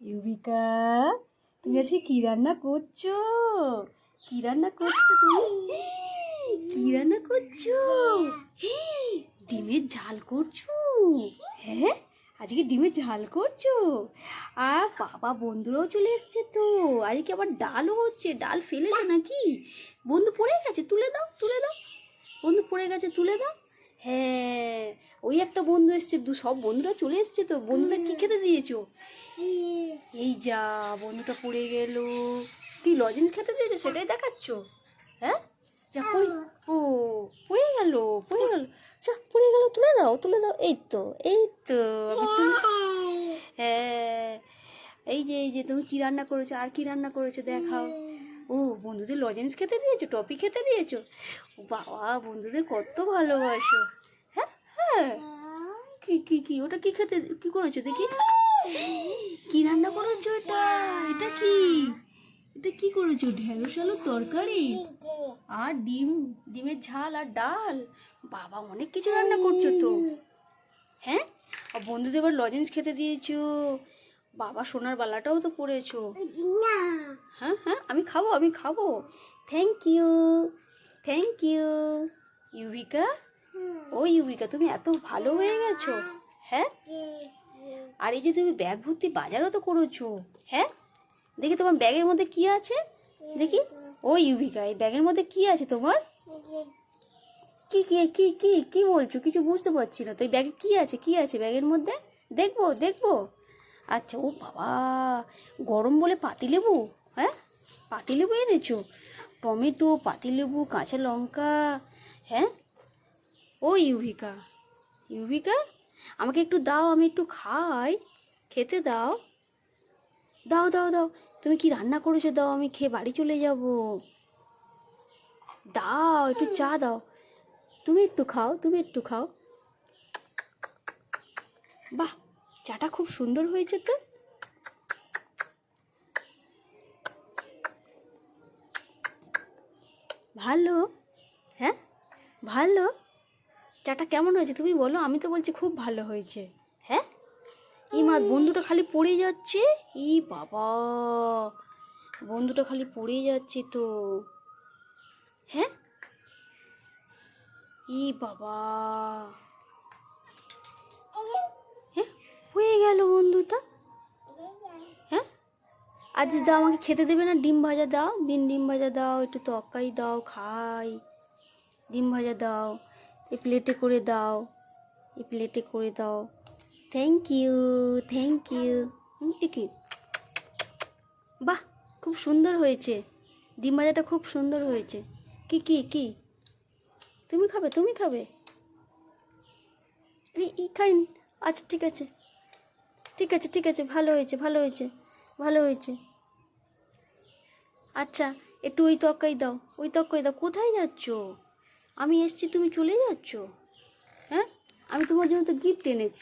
ইউবিকা, তুমি আজকে কি রান্না করছ? কি রান্না করছ তুমি? কি রান্না করছ? ডিমের ঝাল করছ? হ্যাঁ? আজকে ডিমের ঝাল করছ? আর বাবা বন্ধুরাও চলে এসছে তো। আজকে আবার ডালও হচ্ছে। ডাল ফেলেছো নাকি? বন্ধু পড়ে গেছে, তুলে দাও তুলে দাও। বন্ধু পড়ে গেছে, তুলে দাও। হ্যাঁ ওই একটা বন্ধু এসছে, দু, সব বন্ধুরা চলে এসছে তো। বন্ধুদের কি খেতে দিয়েছ? এই যা, বন্ধুটা পড়ে গেল। তুই লজেন্স খেতে দিয়েছ সেটাই দেখাচ্ছ? হ্যাঁ? যা ও, পড়ে গেল পড়ে গেল। যা, পড়ে গেল, তুলে দাও তুলে দাও। এই তো এই তো হ্যাঁ। এই যে এই যে, তুমি কি রান্না করেছ? আর কি রান্না করেছ? দেখাও। ও, বন্ধুদের লজেন্স খেতে দিয়েছ, টপি খেতে দিয়েছ? বাবা, বন্ধুদের কত ভালোবাসো। হ্যাঁ হ্যাঁ। কি কি কি, ওটা কি খেতে কি করেছ দেখি? কি রান্না করেছ এটা? এটা কি? এটা কি করেছ? ঢেঁড়স আলুর তরকারি? আর ডিম ডিমের ঝাল আর ডাল? বাবা অনেক কিছু রান্না করছ তো। হ্যাঁ? আর বন্ধুদের এবার লজেন্স খেতে দিয়েছ। বাবা সোনার বালাটাও তো পড়েছো। হ্যাঁ হ্যাঁ আমি খাব আমি খাব। Thank you thank you ইউবিকা। ও ইউবিকা তুমি এত ভালো হয়ে গেছো। হ্যাঁ? আর এই যে তুমি ব্যাগ ভর্তি বাজারও তো করেছ। হ্যাঁ? দেখি তোমার ব্যাগের মধ্যে কি আছে? দেখি। ও ইউবিকা এই ব্যাগের মধ্যে কি আছে তোমার? কি কি কি কি কি বলছো? কিছু বুঝতে পারছি না। তো এই ব্যাগে কি আছে? কি আছে ব্যাগের মধ্যে? দেখব দেখব। আচ্ছা ও বাবা, গরম বলে পাতিলেবু? হ্যাঁ? পাতিলেবু এনেছো? টমেটো, পাতিলেবু, কাঁচা লঙ্কা হ্যাঁ? ও ইউভিকা। ইউভিকা? আমাকে একটু দাও, আমি একটু খাই। খেতে দাও। দাও দাও দাও। তুমি কি রান্না করেছ? দাও, আমি খেয়ে বাড়ি চলে যাব। দাও, একটু চা দাও। তুমি একটু খাও, তুমি একটু খাও। বাহ, চাটা খুব সুন্দর হয়েছে তো। ভালো হ্যাঁ? ভালো। চাটা কেমন হয়েছে তুমি বলো? আমি তো বলছি খুব ভালো হয়েছে। হ্যাঁ? এই মা, বন্ধুটা খালি পড়ে যাচ্ছে? ই বাবা, বন্ধুটা খালি পড়ে যাচ্ছে তো। হ্যাঁ? ই বাবা। হ্যাঁ? হয়ে গেল বন্ধুটা। হ্যাঁ? আজ দাও, আমাকে খেতে দেবে না? ডিম ভাজা দাও। বিন ডিম ভাজা দাও, একটু তরকারি দাও, খাই। ডিম ভাজা দাও। এই প্লেটে করে দাও। এই প্লেটে করে দাও। থ্যাংক ইউ থ্যাংক ইউ কি? বাহ, খুব সুন্দর হয়েছে। ডিম ভাজাটা খুব সুন্দর হয়েছে। কি কি কি? তুমি খাবে তুমি খাবে। এই এই খাইন আচ্ছা ঠিক আছে। ঠিক আছে ঠিক আছে। ভালো হয়েছে ভালো হয়েছে ভালো হয়েছে। আচ্ছা একটু ওই তরকারি দাও। ওই তরকারি দাও। কোথায় যাচ্ছ? আমি এসছি তুমি চলে যাচ্ছ? হ্যাঁ? আমি তোমার জন্য তো গিফট এনেছি।